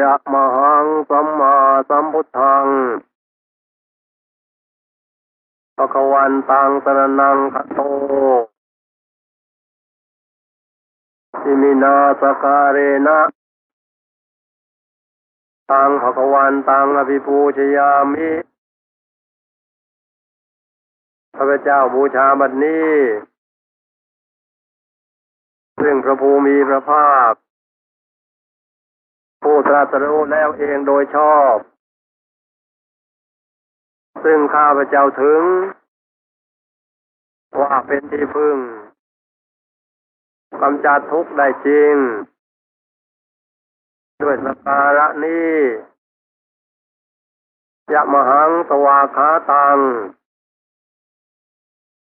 ยะมหังสัมมาสัมพุทธังภะควันตังสรนังคัตโตอิมินาสการเรนะตังภะควันตังอภิปูชยามิข้าพเจ้าบูชาบัดนี้ ซึ่งพระภูมิพระภาค ผู้ตรัสรู้แล้วเองโดยชอบ ซึ่งข้าพเจ้าถึง ว่าเป็นที่พึ่งกำจัดทุกข์ได้จริง ด้วยสการะนี้ยะมหังสวาขาตัง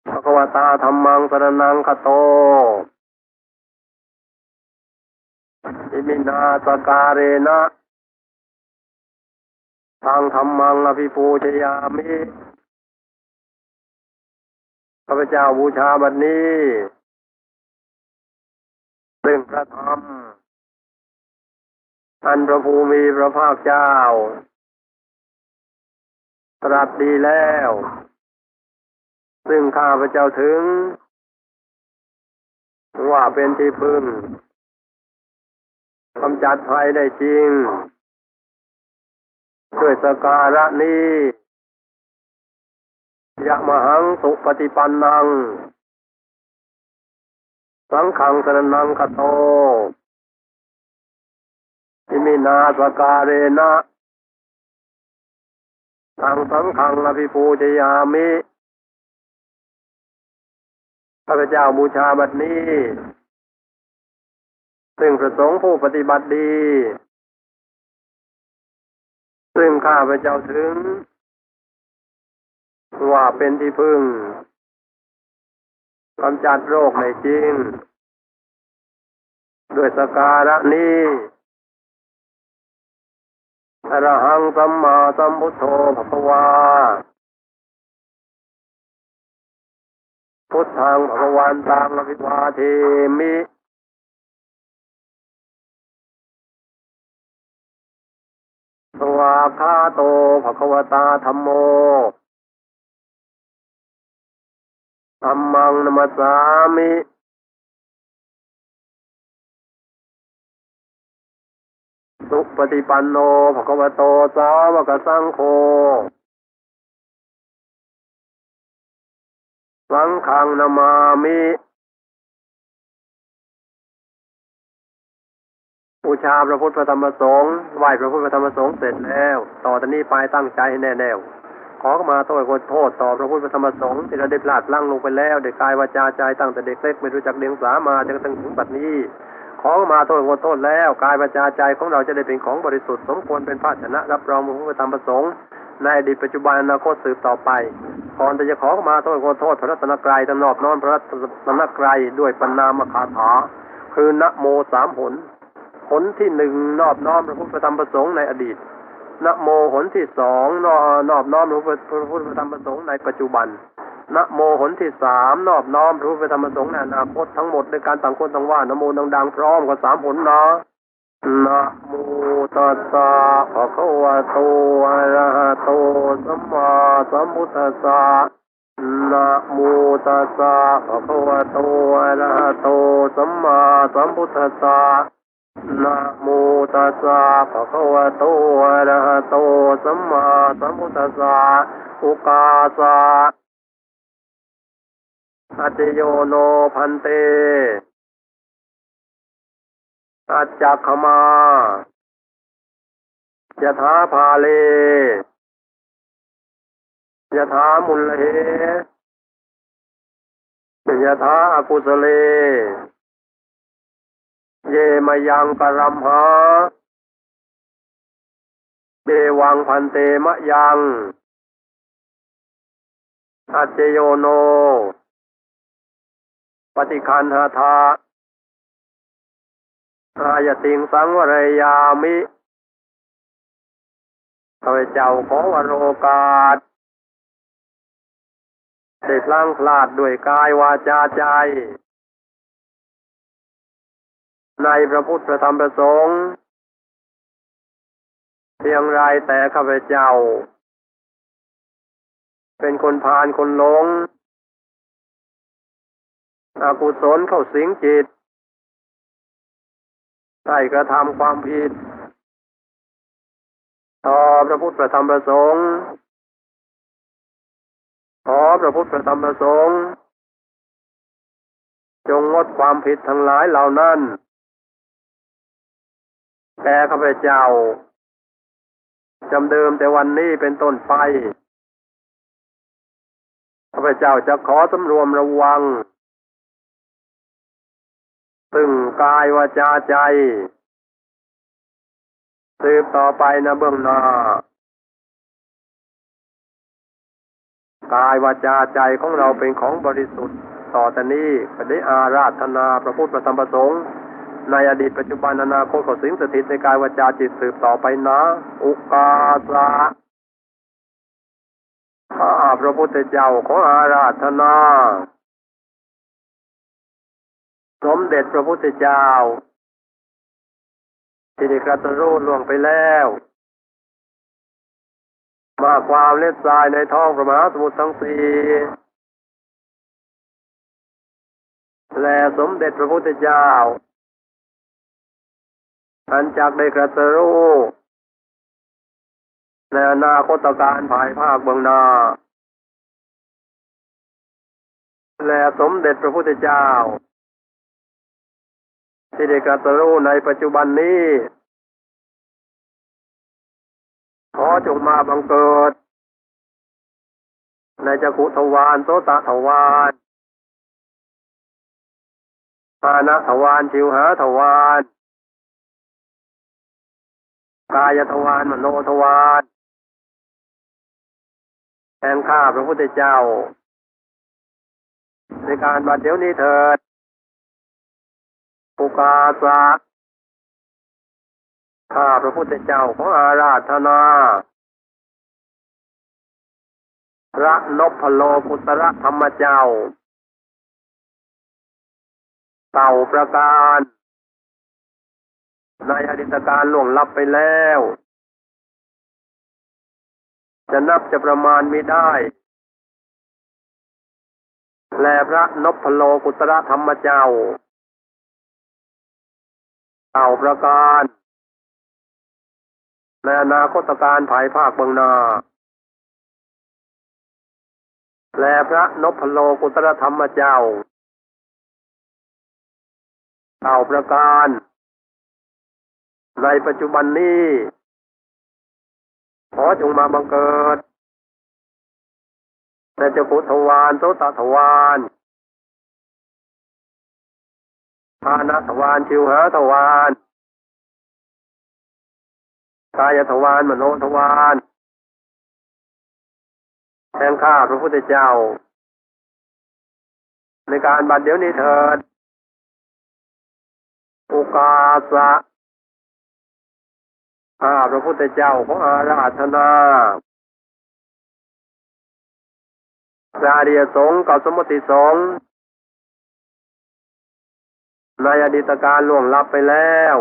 ภะคะวตาธรรมังสรนังคโต อิมินาสการเรนะ ทางธรรมังอภิปูชยามิข้าพเจ้าบูชาบัดนี้ซึ่งพระธรรมอันพระภูมิพระภาคเจ้า ตรัสดีแล้ว ซึ่งข้าพระเจ้าถึง ว่าเป็นที่พึ่ง กำจัดภัยได้จริง ด้วยสการะนี้ยะมหังสุปฏิปันนัง สังขังสรนังคโตอิมินาสการเรนะทางสังขังอภิปูชยามิข้าพเจ้าบูชาบัดนี้ ซึ่งประสงค์ผู้ปฏิบัติดี ซึ่งข้าพเจ้าถึง ว่าเป็นที่พึ่งกำจัดโรคในจริงด้วยสการะนี้อรหังสัมมาสัมพุทโธภควา พุทธังภควันตังอภิวาเทมิ สวาคาโตภควตาธรรมโมธรรมังนมัสสามิสุปฏิปันโนภควโตสาวกสังโฆสังฆังนามามิ บูชาพระพุทธพระธรรมสงฆ์ไหว้พระพุทธพระธรรมสงฆ์เสร็จแล้ว ต่อตอนนี้ไปตั้งใจให้แน่แน่วขอขมาโทษขอโทษต่อพระพุทธพระธรรมสงฆ์ที่เราได้พลาดพลั้งลงไปแล้วเด็กกายวาจาใจตั้งแต่เด็กเล็กไม่รู้จักเดียงสามาจนกระทั่งถึงบัดนี้ขอขมาโทษขอโทษแล้วกายวาจาใจของเราจะได้เป็นของบริสุทธิ์สมควรเป็นภาชนะรับรองพระพุทธธรรมประสงค์ในอดีตปัจจุบันอนาคตสืบต่อไปก่อนที่จะขอขมาโทษขอโทษพระรัตนกรัยตำนอบนอมพระรัตนกรัยด้วยปัญนามคาถา คือนะโมสามหน หนที่หนึ่งนอบน้อมพระพุทธธรรมประสงค์ในอดีตนะโมหนที่สองนอนอบน้อมพระพุทธธรรมประสงค์ในปัจจุบันนะโมหนที่สามนอบน้อมพระพุทธธรรมประสงค์ในอนาคตทั้งหมดในการต่างคนต่างว่านะโมดังๆพร้อมกับสามหนนะนะโมตัสสะภะคะวะโตอะระหะโตสัมมาสัมพุทธัสสะนะโมตัสสะภะคะวะโตอะระหะโตสัมมาสัมพุทธัสสะ นะโมตัสสะภะคะวะโตอะระหะโตสัมมาสัมพุทธัสสะอุกาสะอัจจโยโนพันเตอัจจักขมายะถาภาเลยะถามุลเล ยะถาอากุสเล เยมยังกรัมหาเดวังพันเตมะยังอัจเจโยโน ปฏิคันหาทาอายติงสังวรยามิข้าพเจ้าขอวโรกาสได้พลังพลาดด้วยกายวาจาใจ ในพระพุทธธรรมพระสงฆ์เพียงไรแต่ข้าพเจ้า เป็นคนพาลคนหลงอากุศลเข้าสิงจิตได้กระทำความผิด ต่อพระพุทธพระธรรมพระสงฆ์ขอพระพุทธพระธรรมพระสงฆ์จงงดความผิดทั้งหลายเหล่านั้น แก่ข้าพเจ้าจำเดิมแต่วันนี้เป็นต้นไปข้าพเจ้าจะขอสำรวมระวังซึ่งกายวาจาใจสืบต่อไปนะเบื้องหน้ากายวาจาใจของเราเป็นของบริสุทธิ์ ต่อแต่นี้ก็ได้อาราธนาพระพุทธพระธรรมพระสงฆ์ ในอดีตปัจจุบันอนาคตก็สิงสถิตในกายวาจาจิตสืบต่อไปนะ อุกาสะข้าพระพุทธเจ้าขออาราธนา สมเด็จพระพุทธเจ้า ที่ได้กระตรูล่วงไปแล้วมาความเล็ดทรายในท้องพระมหาสมุทรทั้งสี่และสมเด็จพระพุทธเจ้า อันจากได้กระตรูในอนาคตการภายภาคเบื้องหน้า และสมเด็จพระพุทธเจ้า ที่ได้กระตรูในปัจจุบันนี้ ขอจงมาบังเกิด ในจักุทวารโสตทวารปานะทวารชิวหาทวาร กายทวารมโนทวารแห่งข้าพระพุทธเจ้า ในการบัดเดี๋ยวนี้เถิดปุกาสะข้าพระพุทธเจ้าของอาราธนา พระนพพโลกุตระธรรมเจ้า เต่าประการ ในอดีตการล่วงลับไปแล้ว จะนับจะประมาณไม่ได้ แลพระนพพโลกุตระธรรมเจ้าเต่าประการในอนาคตการภายภาคเบืองนาแลพระนพพโลกุตรธรรมเจ้าเต่าประการ ในปัจจุบันนี้ ขอจงมาบังเกิดในเจ้าพุทวานโสตทวานพานะทวานชิวหาทวานกายทวารมโนทวารแทนข้าพระพุทธเจ้า ในการบัดเดี๋ยวนี้เถิดโอกาสะ ข้าพระพุทธเจ้าของอาราธนาพระเดียสงกับสมมติสงในอดีตการล่วงลับไปแล้ว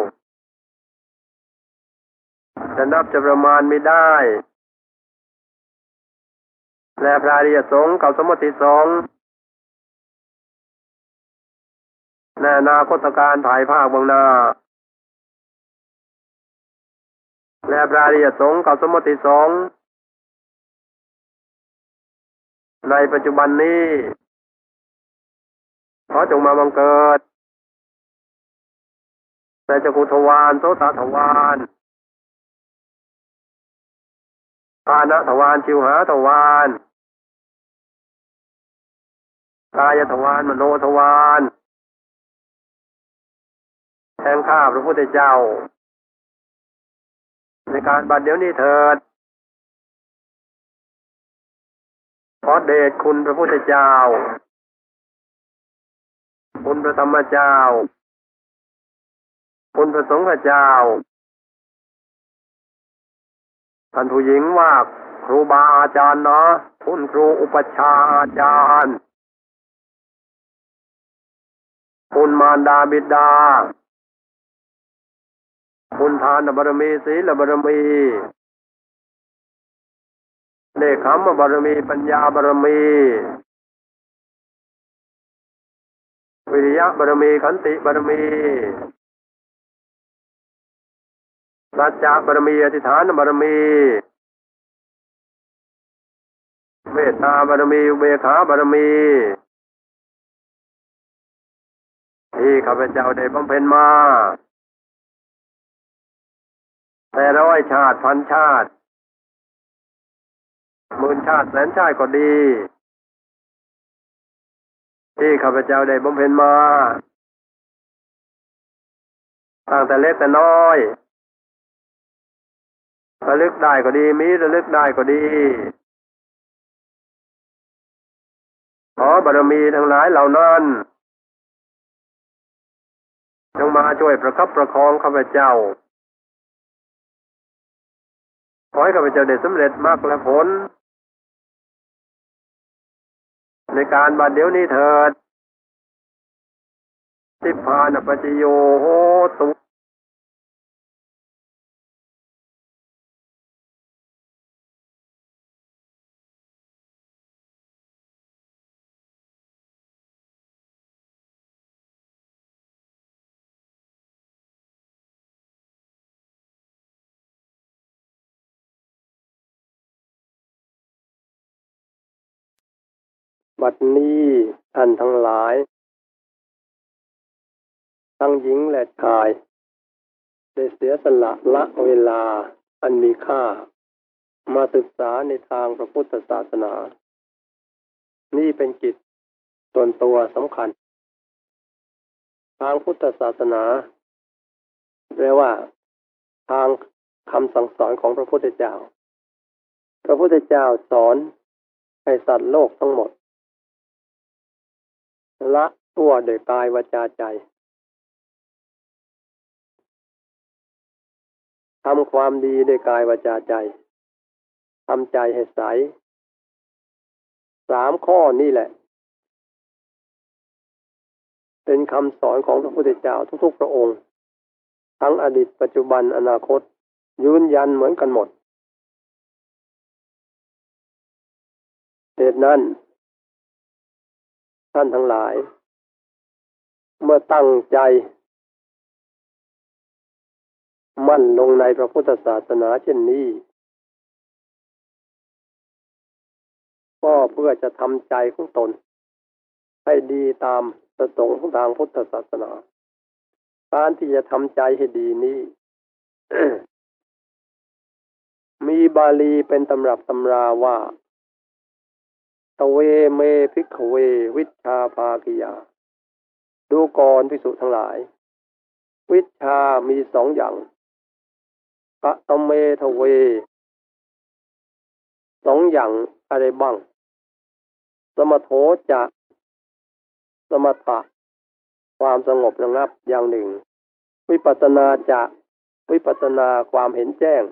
จะนับจะประมาณไม่ได้ และพระเริยสงกับสมมติสงในอนาคตการภายภาคเบื้องหน้า และพระริยสงฆ์กับสมมติสงฆ์ในปัจจุบันนี้ขอจงมาบังเกิดในจักรุทวารโสตทวารปานะทวารชิวหาทวารกายทวารมโนทวารแทงข้าพระพุทธเจ้า ในการบัดเดี๋ยวนี้เถิดขอเดชคุณพระพุทธเจ้า คุณพระธรรมเจ้า คุณพระสงฆ์เจ้า ท่านผู้หญิงว่าครูบาอาจารย์เนาะคุณครูอุปชาอาจารย์ คุณมารดาบิดา คุณทานบารมีศีลบารมีเนคขมบารมีปัญญาบารมี วิริยะบารมีขันติบารมีสัจจะบารมีอธิษฐานบารมีเมตตาบารมีอุเบกขาบารมีที่ข้าพเจ้าได้บำเพ็ญมา แต่ร้อยชาติพันชาติหมื่นชาติแสนชาติก็ดี ที่ข้าพเจ้าได้บำเพ็ญมาตั้งแต่เล็กแต่น้อยระลึกได้ก็ดีมีระลึกได้ก็ดี ขอบารมีทั้งหลายเหล่านั้นจงมาช่วยประคับประคองข้าพเจ้า ขอให้ข้าพเจ้าได้สำเร็จมรรคและผล ในการบัดเดี๋ยวนี้เถิดสิพานปัจจโยโหตุ บัดนี้ท่านทั้งหลาย ทั้งหญิงและชาย ได้เสียสละละเวลาอันมีค่า มาศึกษาในทางพระพุทธศาสนา นี่เป็นกิจส่วนตัวสำคัญ ทางพุทธศาสนาเรียกว่าทางคำสั่งสอนของพระพุทธเจ้า พระพุทธเจ้าสอนให้สัตว์โลกทั้งหมด ละตัวโดยกายวาจาใจทำความดีโดยกายวาจาใจทำใจให้ใสสามข้อนี่แหละ เป็นคำสอนของพระพุทธเจ้าทุกๆพระองค์ ทั้งอดีตปัจจุบันอนาคต ยืนยันเหมือนกันหมดเหตุนั้น ท่านทั้งหลาย เมื่อตั้งใจ มั่นลงในพระพุทธศาสนาเช่นนี้ ก็เพื่อจะทำใจของตน ให้ดีตามประสงค์ของทางพุทธศาสนา การที่จะทำใจให้ดีนี้ มีบาลีเป็นตำรับตำราว่า ตเวเมพิกเว วิชาภากิยา ดูก่อนพิสุทั้งหลาย วิชามีสองอย่างกะตเมทเว สองอย่างอะไรบ้าง สมโถจะ สมถะ ความสงบระงับอย่างหนึ่ง วิปัสนาจะ วิปัสนาความเห็นแจ้ง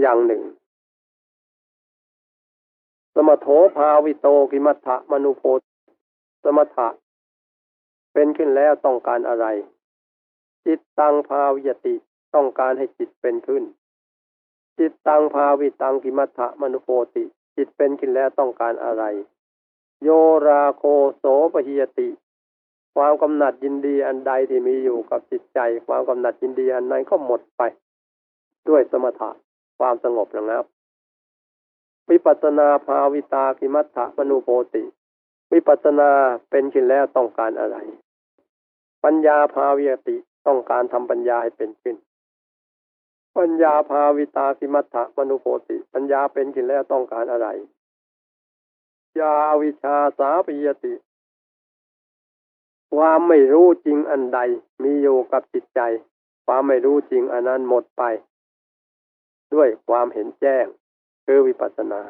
อย่างหนึ่ง สมโถภาวิโตกิมัฏฐมนุโพสมถะ เป็นขึ้นแล้วต้องการอะไร จิตตังภาวิยติต้องการให้จิตเป็นขึ้น จิตตังภาวิตังกิมัฏฐมนุโพติ จิตเป็นขึ้นแล้วต้องการอะไร โยราโคโสปหิยติ ความกำหนัดยินดีอันใดที่มีอยู่กับจิตใจ ความกำหนัดยินดีอันนั้นก็หมดไป ด้วยสมถะความสงบระงับ วิปัสนาภาวิตากิมัฏฐมนุโพติ วิปัสนาเป็นขึ้นแล้วต้องการอะไร ปัญญาภาวิยติต้องการทำปัญญาให้เป็นขึ้น ปัญญาภาวิตาสิมัฏฐมนุโพติ ปัญญาเป็นขึ้นแล้วต้องการอะไร ยาวิชาสาปิยติ ความไม่รู้จริงอันใดมีอยู่กับจิตใจ ความไม่รู้จริงอันนั้นหมดไป ด้วยความเห็นแจ้ง คือวิปัสสนา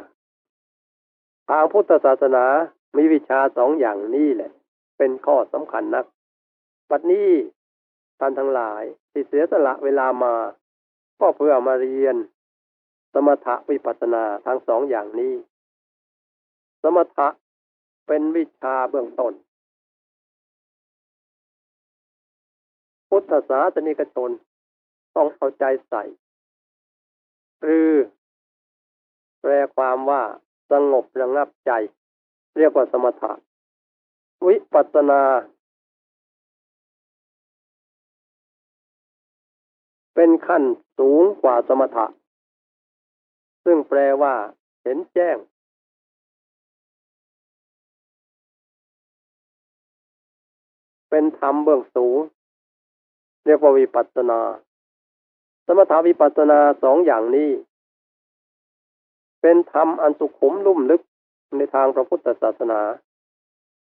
ทางพุทธศาสนามีวิชาสองอย่างนี้แหละ เป็นข้อสำคัญนัก บัดนี้ท่านทั้งหลายที่เสียสละเวลามา ก็เพื่อมาเรียน สมถะวิปัสสนาทั้งสองอย่างนี้ สมถะเป็นวิชาเบื้องต้น พุทธศาสนิกชนต้องเอาใจใส่ หรือ แปลความว่าสงบระงับใจ เรียกว่าสมถะ วิปัสนา เป็นขั้นสูงกว่าสมถะ ซึ่งแปลว่าเห็นแจ้ง เป็นธรรมเบื้องสูง เรียกว่าวิปัสนา สมถาวิปัสนาสองอย่างนี้ เป็นธรรมอันสุขุมลุ่มลึกในทางพระพุทธศาสนา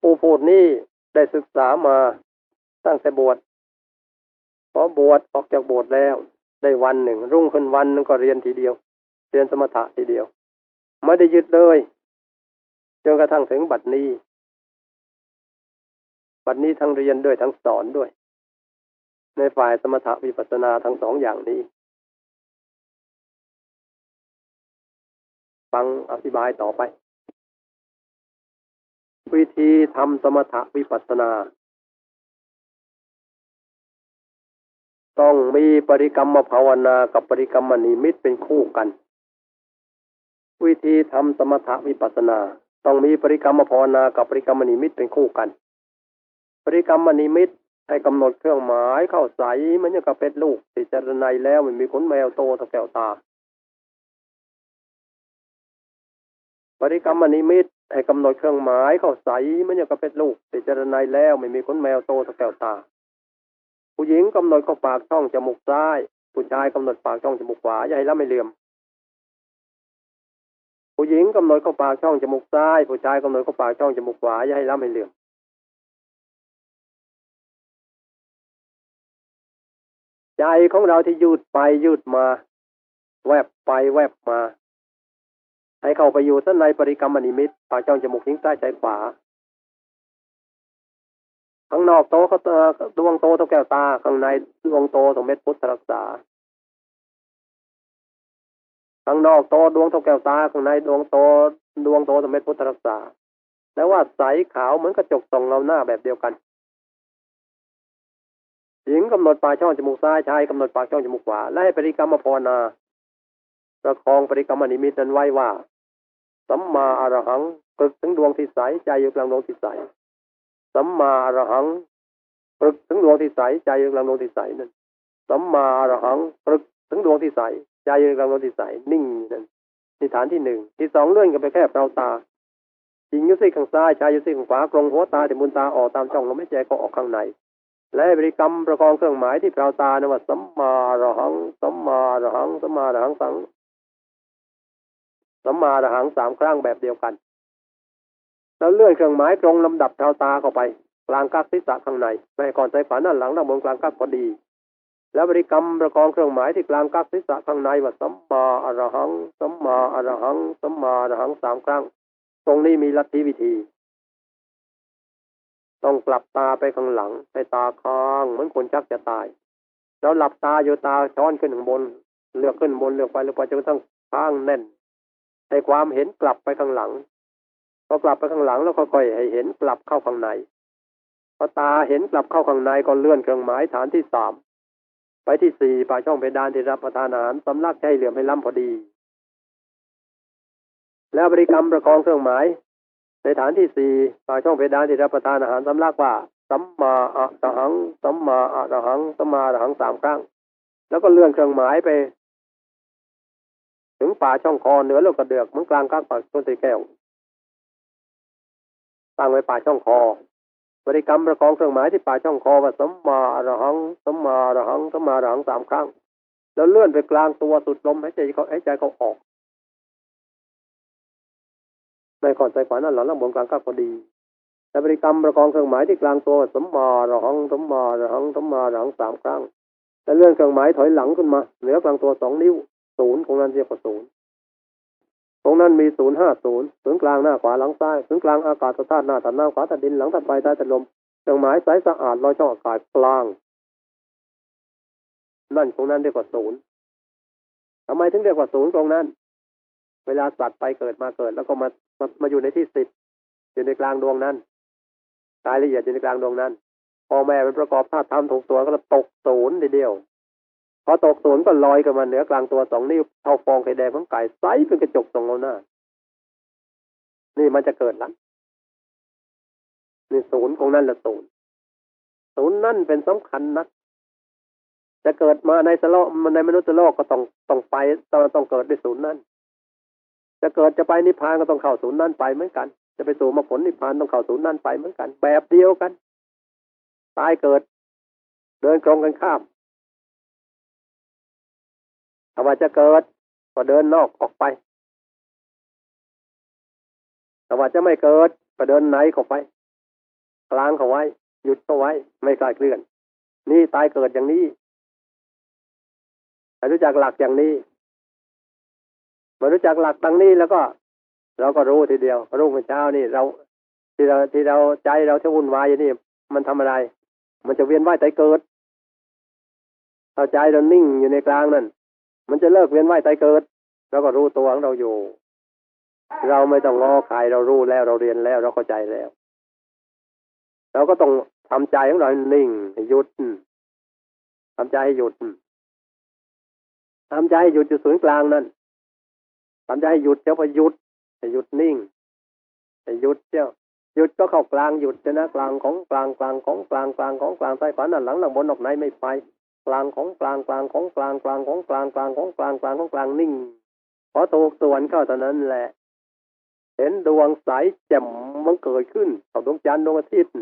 ผู้พูดนี้ได้ศึกษามาตั้งแต่บวชพอบวชออกจากบวชแล้ว ได้วันหนึ่ง รุ่งขึ้นวันนึงก็เรียนทีเดียว เรียนสมถะทีเดียว ไม่ได้ยึดเลยจนกระทั่งถึงบัดนี้ บัดนี้ทั้งเรียนด้วยทั้งสอนด้วย ในฝ่ายสมถะวิปัสสนาทั้งสองอย่างนี้ ฟังอธิบายต่อไป วิธีทำสมถะวิปัสสนา ต้องมีปริกรรมภาวนากับปริกรรมนิมิตเป็นคู่กัน วิธีทำสมถะวิปัสสนา ต้องมีปริกรรมภาวนากับปริกรรมนิมิตเป็นคู่กัน ปริกรรมนิมิตให้กำหนดเครื่องหมายเข้าใสมันยังกับเป็ดลูกติจารณัยแล้วมันมีขนแมวโตตะแก้วตา ปริกรรมนิมิตให้กำหนดเครื่องหมายเข้าใสมันยังกับเป็ดลูกติจารณัยแล้วไม่มีขนแมวโตตะแก้วตา ผู้หญิงกำหนดเข้าปากช่องจมูกซ้าย ผู้ชายกำหนดปากช่องจมูกขวาอย่าให้ละไม่เหลื่อม ผู้หญิงกำหนดเข้าปากช่องจมูกซ้าย ผู้ชายกำหนดเข้าปากช่องจมูกขวาอย่าให้ละไม่เหลื่อมใจของเราที่ยืดไปยืดมา แวบไปแวบมา ให้เข้าไปอยู่สั้นในปริกรรมนิมิตปากช่องจมูกทิ้งใต้ใจขวา ข้างนอกโตเขาดวงโตตรงแก้วตา ข้างในดวงโตตรงเม็ดพุทธรักษา ข้างนอกโตดวงตรงแก้วตา ข้างในดวงโตดวงโตตรงเม็ดพุทธรักษาแต่ว่าใสขาวเหมือนกระจกส่องเงาหน้าแบบเดียวกันหญิงกำหนดปากช่องจมูกซ้ายชายกำหนดปากช่องจมูกขวา และให้ปริกรรมภาวนาประคองปริกรรมนิมิตนั้นไว้ว่า สัมมาอรหังฝึกถึงดวงที่ใสใจอยู่กลางดวงที่ใสสัมมาอรหังฝึกถึงดวงที่ใสใจอยู่กลางดวงที่ใสนั่นสัมมาอรหังฝึกถึงดวงที่ใสใจอยู่กลางดวงที่ใสนิ่งนั่นที่ฐานที่หนึ่งที่สองเลื่อนกันไปแค่เปล่าตาหญิงยุซี่ข้างซ้ายชายยุซี่ข้างขวากรงหัวตาที่มุนตาออกตามช่องลมหายใจก็ออกข้างใน และบริกรรมประกองเครื่องหมายที่เปล่าตานว่าสัมมาอรหังสัมมาอรหังสัมมาอรหังสัง สัมมาอรหังสามครั้งแบบเดียวกัน แล้วเลื่อนเครื่องหมายตรงลำดับเท้าตาเข้าไปกลางกักศีรษะข้างในไม่ให้ก่อนใจฝันด้านหลังด้านบนกลางกักพอดี แล้วบริกรรมประกองเครื่องหมายที่กลางกักศีรษะข้างในว่าสัมมาอรหังสัมมาอรหังสัมมาอรหังสามครั้ง ตรงนี้มีลัทธิวิธี ต้องกลับตาไปข้างหลังไปตาค้างเหมือนคนชักจะตาย แล้วหลับตาอยู่ตาช้อนขึ้นข้างบน เลือกขึ้นบนเลือกไปเลือกไปจนกระทั่งข้างแน่น ให้ความเห็นกลับไปข้างหลังพอกลับไปข้างหลังแล้วค่อยให้เห็นกลับเข้าข้างในพอตาเห็นกลับเข้าข้างในก็เลื่อนเครื่องหมายฐานที่สามไปที่สี่ปลากช่องเพดานที่รับประทานอาหารสำลักให้เหลื่อมให้ล้ำพอดี แล้วบริกรรมประคองเครื่องหมาย ในฐานที่สี่ปลากช่องเพดานที่รับประทานอาหารสำลักว่าสัมมาอะระหังสัมมาอะระหังสัมมาอะระหังสามครั้ง แล้วก็เลื่อนเครื่องหมายไป ถึงป่าช่องคอเหนือโลกกระเดือกเมือนกลางกลางปากต้นตีแก้วตั้งไว้ป่าช่องคอบริกรรมประกองเครื่องหมายที่ป่าช่องคอว่าสัมมาอรหังสัมมาอรหังสัมมาอรหังสามครั้ง แล้วเลื่อนไปกลางตัวสุดลมหายใจเขาหายใจเขาออกในก่อนใจขวานั่นหลังล่างบนกลางก็พอดีแต่บริกรรมประกองเครื่องหมายที่กลางตัวสัมมาอรหังสัมมาอรหังสัมมาอรหังสามครั้งแล้วเลื่อนเครื่องหมายถอยหลังขึ้นมาเหนือกลางตัวสองนิ้ว ศูนย์ของนั้นเรียกว่าศูนย์ตรงนั้นมีศูนย์ห้าศูนย์ศูนย์กลางหน้าขวาหลังซ้ายศูนย์กลางอากาศธาตุหน้าถัดหน้าขวาถัดดินหลังถัดไฟใต้ถัดลมเครื่องหมายใสสะอาดลอยช่องอากาศกลาง นั่นตรงนั้นเรียกว่าศูนย์ทำไมถึงเรียกว่าศูนย์ตรงนั้น เวลาสัตว์ไปเกิดมาเกิด แล้วก็มามามาอยู่ในที่สิบอยู่ในกลางดวงนั้นรายละเอียดอยู่ในกลางดวงนั้น พอแม่เป็นประกอบธาตุธรรมถูกตัวก็ตกศูนย์เดียว พอตกศูนย์ก็ลอยขึ้นมาเหนือกลางตัวสองนิ้วเท่าฟองไข่แดงของไก่ใสเป็นกระจกตรงเอาหน้า นี่มันจะเกิดลังนี่ศูนย์ของนั่นละศูนย์ศูนย์นั่นเป็นสำคัญนักจะเกิดมาในสโลกในมนุษย์โลกก็ต้องต้องไปต้องต้องเกิดในศูนย์นั่นจะเกิดจะไปนิพพานก็ต้องเข้าศูนย์นั่นไปเหมือนกัน จะไปสู่มรรคผลนิพพานต้องเข้าศูนย์นั่นไปเหมือนกัน แบบเดียวกัน ตายเกิด เดินตรงกันข้าม ถ้าว่าจะเกิด ก็เดินนอกออกไปถ้าว่าจะไม่เกิด ก็เดินไหนเข้าไป กลางเขาไว้ หยุดเขาไว้ ไม่กลายเคลื่อน นี่ตายเกิดอย่างนี้รู้จักหลักอย่างนี้มารู้จักหลักดังนี้แล้วก็ เราก็รู้ทีเดียว รู้เมื่อเช้านี่เรา ที่เราที่เราใจเราที่วุ่นวายอย่างนี้มันทำอะไร มันจะเวียนว่ายตายเกิดเอาใจเรานิ่งอยู่ในกลางนั่น มันจะเลิกเวียนว่ายตายเกิดเราก็รู้ตัวของเราอยู่ เราไม่ต้องงอใครเรารู้แล้วเราเรียนแล้วเราเข้าใจแล้ว เราก็ต้องทำใจของเราหนิ่งหยุดทำใจให้หยุดทำใจให้หยุดอยู่ศูนย์กลางนั่นทำใจให้หยุดเจ้าไปหยุดหยุดนิ่งหยุดเจ้าหยุดก็เข้ากลางหยุดนะกลางของกลางกลางของกลางกลางของกลางใต้ขวาหน้าหลังหลังบนออกไหนไม่ไป กลางของกลางกลางของกลางกลางของกลางกลางของกลางกลางของกลางนิ่งพอถูกส่วนเข้าตอนนั้นแหละ เห็นดวงใสแจ่มมันเกิดขึ้นของดวงจันทร์ดวงอาทิตย์